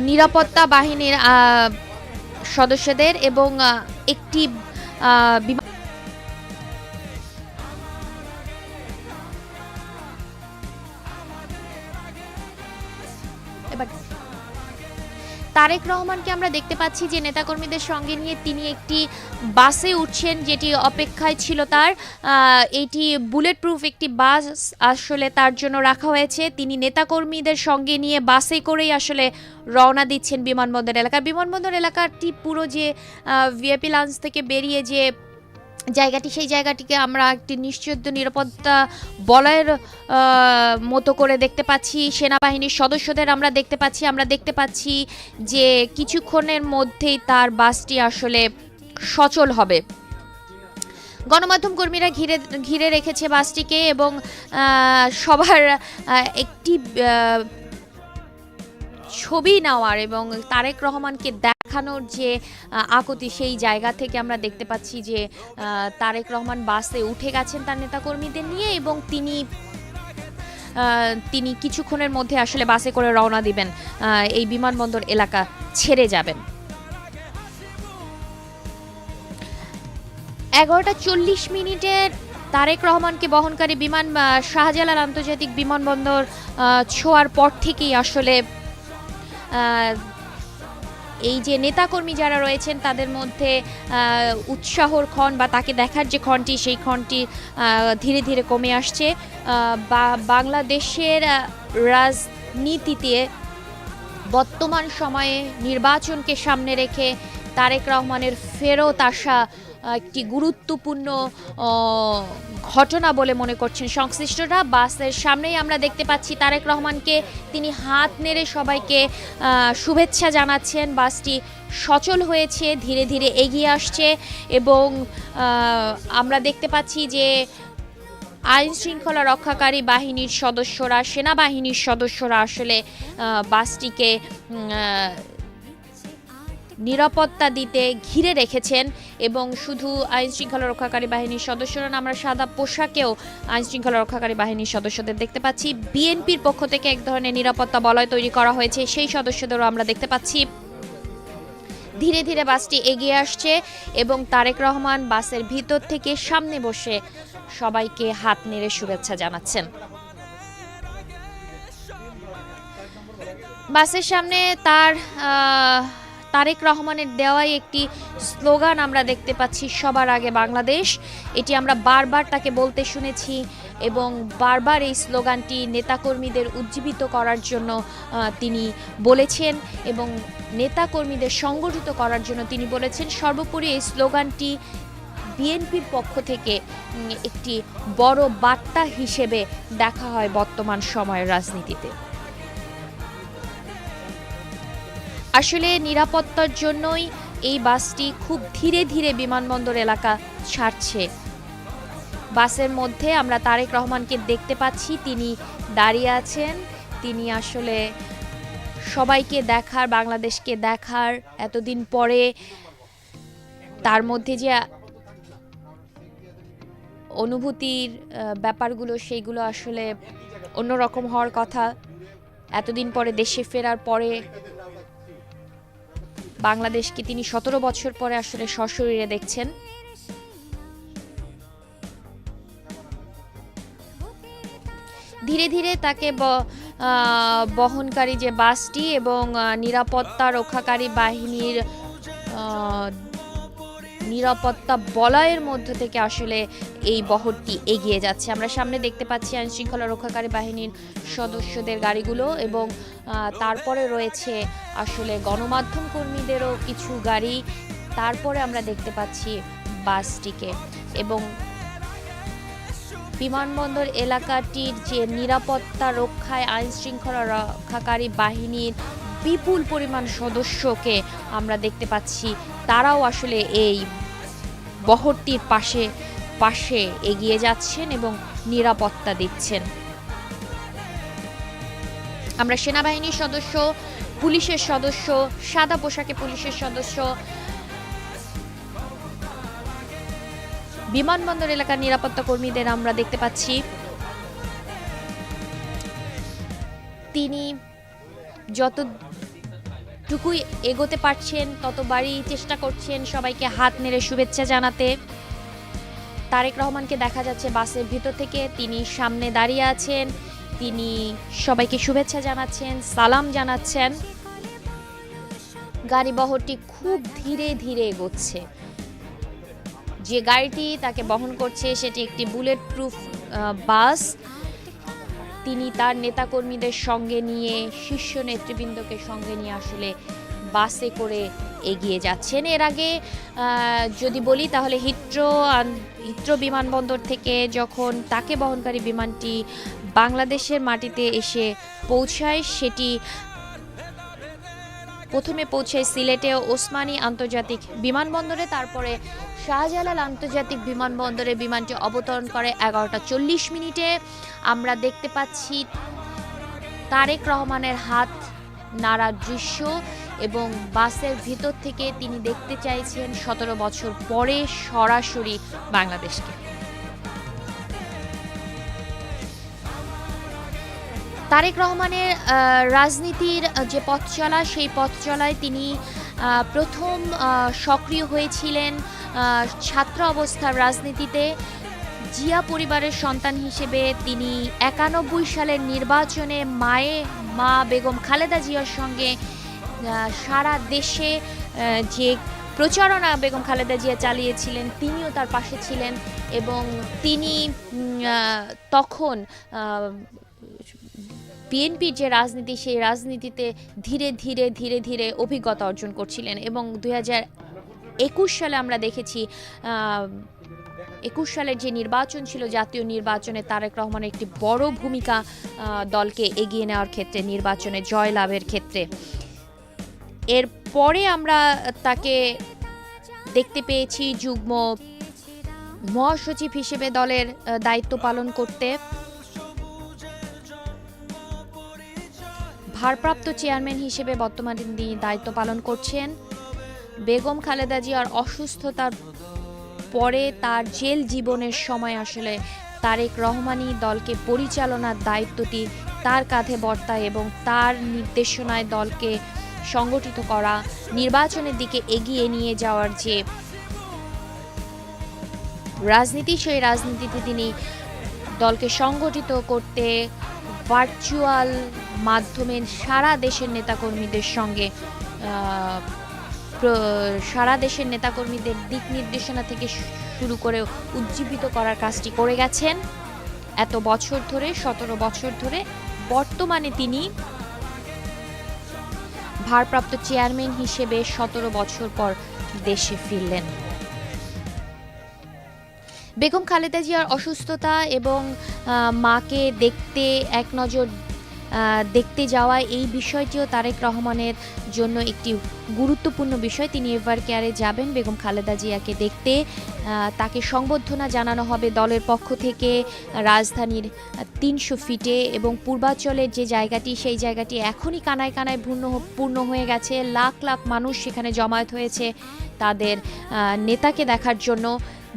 নিরাপত্তা বাহিনীর সদস্যদের এবং একটি বিমান তারেক রহমানকে আমরা দেখতে পাচ্ছি যে নেতাকর্মীদের সঙ্গে নিয়ে তিনি একটি বাসে উঠছেন যেটি অপেক্ষায় ছিল তার। এটি বুলেট প্রুফ একটি বাস আসলে তার জন্য রাখা হয়েছে। তিনি নেতাকর্মীদের সঙ্গে নিয়ে বাসে করেই আসলে রওনা দিচ্ছেন বিমানবন্দর এলাকা। বিমানবন্দর এলাকাটি পুরো যে ভিএপি লঞ্চ থেকে বেরিয়ে যে জায়গাটি, সেই জায়গাটিকে আমরা একটি নিশ্চিত নিরাপত্তা বলয়ের মতো করে দেখতে পাচ্ছি। সেনাবাহিনীর সদস্যদের আমরা দেখতে পাচ্ছি। আমরা দেখতে পাচ্ছি যে কিছুক্ষণের মধ্যেই তার বাসটি আসলে সচল হবে। গণমাধ্যম কর্মীরা ঘিরে ঘিরে রেখেছে বাসটিকে এবং সবার একটি ছবি নেওয়ার এবং তারেক রহমানকে দেখানোর যে আকুতি সেই জায়গা থেকে আমরা দেখতে পাচ্ছি যে তারেক রহমান বাসে উঠে গেছেন তার নেতাকর্মীদের নিয়ে এবং তিনি তিনি কিছুক্ষণের মধ্যে আসলে বাসে করে রওনা দিবেন। এই বিমানবন্দর এলাকা ছেড়ে যাবেন। এগারোটা চল্লিশ মিনিটের তারেক রহমানকে বহনকারী বিমান শাহজালাল আন্তর্জাতিক বিমানবন্দর ছোঁয়ার পর থেকেই আসলে এই যে নেতাকর্মী যারা রয়েছেন, তাদের মধ্যে উৎসাহর ক্ষণ বা তাকে দেখার যে ক্ষণটি, সেই ক্ষণটি ধীরে ধীরে কমে আসছে। বা বাংলাদেশের রাজনীতিতে বর্তমান সময়ে নির্বাচনকে সামনে রেখে তারেক রহমানের ফেরত আসা একটি গুরুত্বপূর্ণ ঘটনা বলে মনে করছেন সংশ্লিষ্টরা। বাসের সামনেই আমরা দেখতে পাচ্ছি তারেক রহমানকে। তিনি হাত নেড়ে সবাইকে শুভেচ্ছা জানাচ্ছেন। বাসটি সচল হয়েছে, ধীরে ধীরে এগিয়ে আসছে এবং আমরা দেখতে পাচ্ছি যে আইন শৃঙ্খলা রক্ষাকারী বাহিনীর সদস্যরা, সেনাবাহিনীর সদস্যরা আসলে বাসটিকে নিরাপত্তা দিতে ঘিরে রেখেছেন এবং শুধু আইন শৃঙ্খলা রক্ষাকারী বাহিনীর সদস্যরা না, আমরা সাদা পোশাকেও আইন শৃঙ্খলা রক্ষাকারী বাহিনীর সদস্যদের দেখতে পাচ্ছি। বিএনপির পক্ষ থেকে এক ধরনের নিরাপত্তা বলয় তৈরি করা হয়েছে, সেই সদস্যদেরও আমরা দেখতে পাচ্ছি। ধীরে ধীরে বাসটি এগিয়ে আসছে এবং তারেক রহমান বাসের ভিতর থেকে সামনে বসে সবাইকে হাত নেড়ে শুভেচ্ছা জানাচ্ছেন। বাসের সামনে তার তারেক রহমানের দেওয়াই একটি স্লোগান আমরা দেখতে পাচ্ছি সবার আগে বাংলাদেশ। এটি আমরা বারবার তাকে বলতে শুনেছি এবং বারবার এই স্লোগানটি নেতাকর্মীদের উজ্জীবিত করার জন্য তিনি বলেছেন এবং নেতাকর্মীদের সংগঠিত করার জন্য তিনি বলেছেন, সর্বোপরি এই স্লোগানটি বিএনপির পক্ষ থেকে একটি বড় বার্তা হিসেবে দেখা হয় বর্তমান সময়ের রাজনীতিতে। আসলে নিরাপত্তার জন্যই এই বাসটি খুব ধীরে ধীরে বিমানবন্দর এলাকা ছাড়ছে। বাসের মধ্যে আমরা তারেক রহমানকে দেখতে পাচ্ছি, তিনি দাঁড়িয়ে আছেন। তিনি আসলে সবাইকে দেখার, বাংলাদেশকে দেখার, এতদিন পরে তার মধ্যে যে অনুভূতির ব্যাপারগুলো সেইগুলো আসলে অন্যরকম হওয়ার কথা। এতদিন পরে দেশে ফেরার পরে বাংলাদেশকে তিনি সতেরো বছর পরে আসলে সশরীরে দেখছেন। ধীরে ধীরে তাকে বহনকারী যে বাসটি এবং নিরাপত্তা রক্ষাকারী বাহিনীর নিরাপত্তা বলয়ের মধ্য থেকে আসলে এই বহরটি এগিয়ে যাচ্ছে। আমরা সামনে দেখতে পাচ্ছি আইন শৃঙ্খলা রক্ষাকারী বাহিনীর সদস্যদের গাড়িগুলো এবং তারপরে রয়েছে আসলে গণমাধ্যম কর্মীদেরও কিছু গাড়ি। তারপরে আমরা দেখতে পাচ্ছি বাসটিকে এবং বিমানবন্দর এলাকাটির যে নিরাপত্তা রক্ষায় আইন শৃঙ্খলা রক্ষাকারী বাহিনীর বিপুল পরিমাণ সদস্যকে আমরা দেখতে পাচ্ছি। তারাও আসলে এই বহরটির পাশে পাশে এগিয়ে যাচ্ছেন এবং নিরাপত্তা দিচ্ছেন। আমরা সেনাবাহিনীর সদস্য, পুলিশের সদস্য, সাদা পোশাকে পুলিশের সদস্য, বিমানবন্দর এলাকার নিরাপত্তা কর্মীদের আমরা দেখতে পাচ্ছি। তিনি যত যতটুকুই এগোতে পারছেন, ততবারই চেষ্টা করছেন সবাইকে হাত নেড়ে শুভেচ্ছা জানাতে। তারেক রহমানকে দেখা যাচ্ছে বাসের ভিতর থেকে, তিনি সামনে দাঁড়িয়ে আছেন, তিনি সবাইকে শুভেচ্ছা জানাচ্ছেন, সালাম জানাচ্ছেন। গাড়ি বহরটি খুব ধীরে ধীরে এগোচ্ছে। যে গাড়িটি তাকে বহন করছে, সেটি একটি বুলেট প্রুফ বাস। তিনি তার নেতাকর্মীদের সঙ্গে নিয়ে, শীর্ষ নেতৃবৃন্দকে সঙ্গে নিয়ে আসলে বাসে করে এগিয়ে যাচ্ছেন। এর আগে যদি বলি তাহলে হিট্রো হিট্রো বিমানবন্দর থেকে যখন তাকে বহনকারী বিমানটি বাংলাদেশের মাটিতে এসে পৌঁছায়, সেটি প্রথমে পৌঁছায় সিলেটে ওসমানী আন্তর্জাতিক বিমানবন্দরে, তারপরে শাহজালাল আন্তর্জাতিক বিমানবন্দরে বিমানটি অবতরণ করে এগারোটা চল্লিশ মিনিটে। আমরা দেখতে পাচ্ছি তারেক রহমানের হাত নাড়া দৃশ্য এবং বাসের ভিতর থেকে তিনি দেখতে চাইছেন সতেরো বছর পরে সরাসরি বাংলাদেশকে। তারেক রহমানের রাজনীতির যে পথ চলা, সেই পথ চলায় তিনি প্রথম সক্রিয় হয়েছিলেন ছাত্র অবস্থার রাজনীতিতে। জিয়া পরিবারের সন্তান হিসেবে তিনি একানব্বই সালের নির্বাচনে মায়ে মা বেগম খালেদা জিয়ার সঙ্গে সারা দেশে যে প্রচারণা বেগম খালেদা জিয়া চালিয়েছিলেন, তিনিও তার পাশে ছিলেন এবং তিনি তখন বিএনপির যে রাজনীতি, সেই রাজনীতিতে ধীরে ধীরে ধীরে ধীরে অভিজ্ঞতা অর্জন করছিলেন এবং দুই একুশ সালে আমরা দেখেছি একুশ সালের যে নির্বাচন ছিল, জাতীয় নির্বাচনে তারেক রহমানের একটি বড় ভূমিকা দলকে এগিয়ে নেওয়ার ক্ষেত্রে, নির্বাচনে জয় লাভের ক্ষেত্রে। এর পরে আমরা তাকে দেখতে পেয়েছি যুগ্ম মহাসচিব হিসেবে দলের দায়িত্ব পালন করতে। ভারপ্রাপ্ত চেয়ারম্যান হিসেবে বর্তমানে তিনি দায়িত্ব পালন করছেন বেগম খালেদা জিয়ার অসুস্থতার পরে তার জেল জীবনের সময় আসলে তারেক রহমানই দলকে পরিচালনার দায়িত্বটি তার কাঁধে বর্তায় এবং তার নির্দেশনায় দলকে সংগঠিত করা, নির্বাচনের দিকে এগিয়ে নিয়ে যাওয়ার যে রাজনীতি, সেই রাজনীতিতে তিনি দলকে সংগঠিত করতে ভার্চুয়াল মাধ্যমে সারা দেশের নেতাকর্মীদের সঙ্গে সারা দেশের নেতাকর্মীদের দিক নির্দেশনা থেকে শুরু করে উজ্জীবিত করার কাজটি করে গেছেন। এত বছর ধরে, সতেরো বছর ধরে বর্তমানে তিনি ভারপ্রাপ্ত চেয়ারম্যান হিসেবে সতেরো বছর পর দেশে ফিরলেন। বেগম খালেদা জিয়ার অসুস্থতা এবং মাকে দেখতে, এক নজর দেখতে যাওয়া, এই বিষয়টিও তারেক রহমানের জন্য একটি গুরুত্বপূর্ণ বিষয়। তিনি এভার কেয়ারে যাবেন বেগম খালেদা জিয়াকে দেখতে। তাকে সংবর্ধনা জানানো হবে দলের পক্ষ থেকে রাজধানীর তিনশো ফিটে এবং পূর্বাঞ্চলের যে জায়গাটি, সেই জায়গাটি এখনই কানায় কানায় পূর্ণ পূর্ণ হয়ে গেছে। লাখ লাখ মানুষ সেখানে জমায়েত হয়েছে তাদের নেতাকে দেখার জন্য।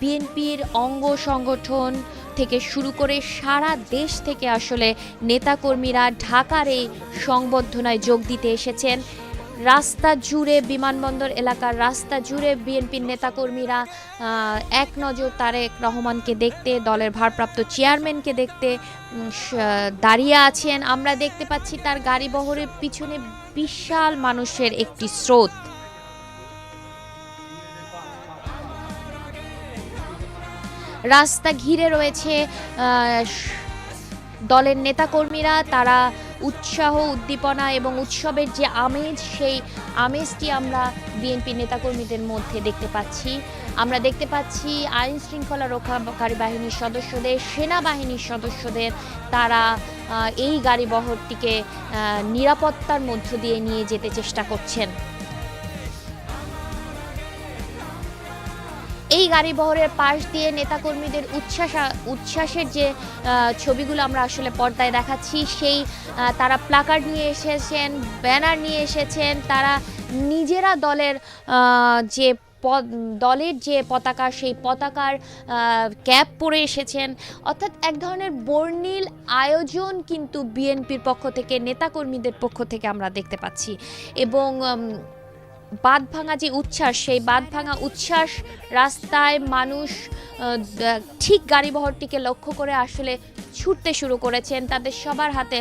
বিএনপির অঙ্গ সংগঠন থেকে শুরু করে সারা দেশ থেকে আসলে নেতাকর্মীরা ঢাকার এই সংবর্ধনায় যোগ দিতে এসেছেন। রাস্তা জুড়ে বিমানবন্দর এলাকার রাস্তা জুড়ে বিএনপির নেতাকর্মীরা এক নজর তারেক রহমানকে দেখতে, দলের ভারপ্রাপ্ত চেয়ারম্যানকে দেখতে দাঁড়িয়ে আছেন। আমরা দেখতে পাচ্ছি তার গাড়ি বহরের পিছনে বিশাল মানুষের একটি স্রোত। রাস্তা ঘিরে রয়েছে দলের নেতাকর্মীরা। তারা উৎসাহ, উদ্দীপনা এবং উৎসবের যে আমেজ, সেই আমেজটি আমরা বিএনপি নেতাকর্মীদের মধ্যে দেখতে পাচ্ছি। আমরা দেখতে পাচ্ছি আইন শৃঙ্খলা রক্ষাকারী বাহিনীর সদস্যদের, সেনাবাহিনীর সদস্যদের। তারা এই গাড়ি বহরটিকে নিরাপত্তার মধ্য দিয়ে নিয়ে যেতে চেষ্টা করছেন। এই গাড়ি বহরের পাশ দিয়ে নেতাকর্মীদের উচ্ছ্বাস উচ্ছ্বাসের যে ছবিগুলো আমরা আসলে পর্দায় দেখাচ্ছি, সেই তারা প্লাকার্ড নিয়ে এসেছেন ব্যানার নিয়ে এসেছেন, তারা নিজেরা দলের যে দলের যে পতাকা, সেই পতাকার ক্যাপ পরে এসেছেন। অর্থাৎ এক ধরনের বর্ণিল আয়োজন কিন্তু বিএনপির পক্ষ থেকে, নেতাকর্মীদের পক্ষ থেকে আমরা দেখতে পাচ্ছি। এবং বাঁধ ভাঙা যে উচ্ছ্বাস, সেই বাঁধ ভাঙা উচ্ছ্বাস রাস্তায় মানুষ ঠিক গাড়ি বহরটিকে লক্ষ্য করে আসলে ছুটতে শুরু করেছেন। তাদের সবার হাতে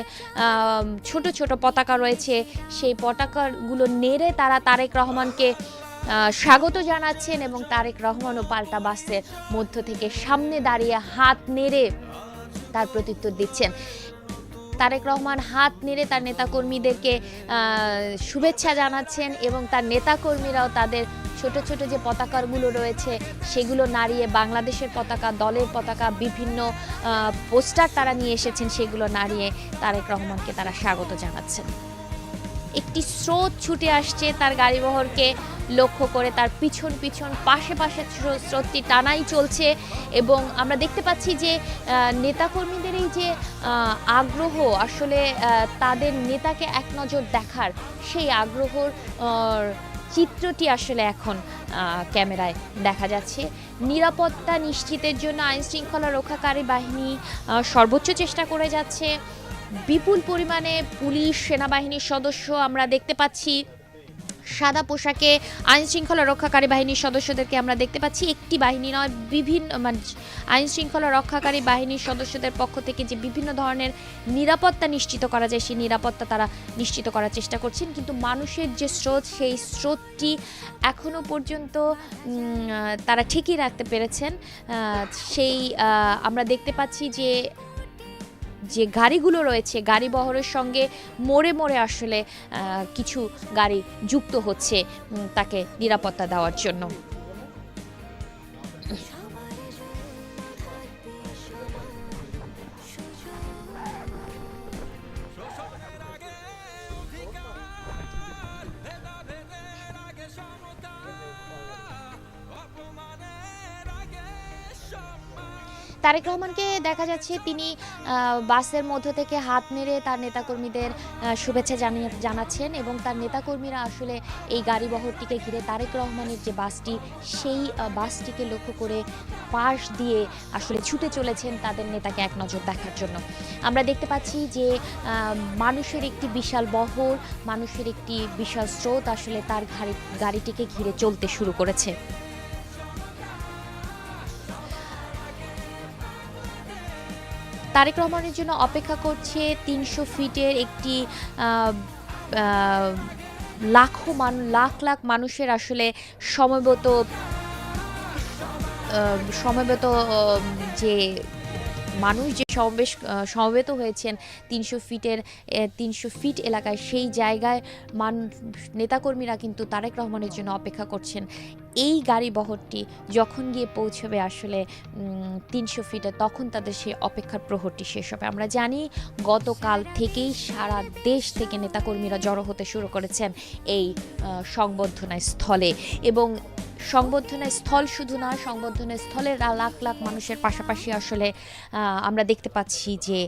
ছোট ছোট পতাকা রয়েছে। সেই পতাকাগুলো নেড়ে তারা তারেক রহমানকে স্বাগত জানাচ্ছেন এবং তারেক রহমানও পাল্টা বাসের মধ্য থেকে সামনে দাঁড়িয়ে হাত নেড়ে তার প্রত্যুত্তর দিচ্ছেন। তারেক রহমান হাত নেড়ে তার নেতাকর্মীদেরকে শুভেচ্ছা জানাচ্ছেন এবং তার নেতাকর্মীরাও তাদের ছোট ছোট যে পতাকাগুলো রয়েছে সেগুলো নাড়িয়ে বাংলাদেশের পতাকা, দলের পতাকা, বিভিন্ন পোস্টার তারা নিয়ে এসেছেন সেগুলো নাড়িয়ে তারেক রহমানকে তারা স্বাগত জানাচ্ছেন। একটি স্রোত ছুটে আসছে তার গাড়িবহরকে লক্ষ্য করে তার পিছন পিছন, পাশে পাশে স্রো- স্রোতটি টানাই চলছে এবং আমরা দেখতে পাচ্ছি যে নেতাকর্মীদের এই যে আগ্রহ আসলে তাদের নেতাকে এক নজর দেখার সেই আগ্রহর চিত্রটি আসলে এখন ক্যামেরায় দেখা যাচ্ছে। নিরাপত্তা নিশ্চিতের জন্য আইন শৃঙ্খলা রক্ষাকারী বাহিনী সর্বোচ্চ চেষ্টা করে যাচ্ছে। বিপুল পরিমাণে পুলিশ, সেনাবাহিনীর সদস্য আমরা দেখতে পাচ্ছি। সাদা পোশাকে আইন শৃঙ্খলা রক্ষাকারী বাহিনীর সদস্যদেরকে আমরা দেখতে পাচ্ছি। একটি বাহিনী নয়, বিভিন্ন মানে আইন শৃঙ্খলা রক্ষাকারী বাহিনীর সদস্যদের পক্ষ থেকে যে বিভিন্ন ধরনের নিরাপত্তা নিশ্চিত করা যায়, সেই নিরাপত্তা তারা নিশ্চিত করার চেষ্টা করছেন। কিন্তু মানুষের যে স্রোত, সেই স্রোতটি এখনও পর্যন্ত তারা ঠিকই রাখতে পেরেছেন। সেই আমরা দেখতে পাচ্ছি যে যে গাড়িগুলো রয়েছে, গাড়ি বহরের সঙ্গে মোড়ে মোড়ে আসলে কিছু গাড়ি যুক্ত হচ্ছে তাকে নিরাপত্তা দেওয়ার জন্য। তারেক রহমানকে দেখা যাচ্ছে তিনি বাসের মধ্য থেকে হাত নেড়ে তার নেতাকর্মীদের শুভেচ্ছা জানিয়ে, জানাচ্ছেন এবং তার নেতাকর্মীরা আসলে এই গাড়ি বহরটিকে ঘিরে তারেক রহমানের যে বাসটি, সেই বাসটিকে লক্ষ্য করে পাশ দিয়ে আসলে ছুটে চলেছেন তাদের নেতাকে এক নজর দেখার জন্য। আমরা দেখতে পাচ্ছি যে মানুষের একটি বিশাল বহর, মানুষের একটি বিশাল স্রোত আসলে তার গাড়ি গাড়িটিকে ঘিরে চলতে শুরু করেছে। তারেক রহমানের জন্য অপেক্ষা করছে তিনশো ফিটের একটি লাখো মান, লাখ লাখ মানুষের আসলে সময়বত সময়বত যে মানুষ যে সমাবেশ সমবেত হয়েছেন তিনশো ফিটের তিনশো ফিট এলাকায়, সেই জায়গায় মান, নেতাকর্মীরা কিন্তু তারেক রহমানের জন্য অপেক্ষা করছেন। এই গাড়ি বহরটি যখন গিয়ে পৌঁছবে আসলে তিনশো ফিটে, তখন তাদের সেই অপেক্ষার প্রহরটি শেষ হবে। আমরা জানি গতকাল থেকেই সারা দেশ থেকে নেতাকর্মীরা জড়ো হতে শুরু করেছেন এই সংবর্ধনা স্থলে এবং সংবর্ধনা স্থল শুধু না সংবর্ধনা স্থলের লাখ লাখ মানুষের পাশাপাশি আসলে আমরা দেখতে পাচ্ছি যে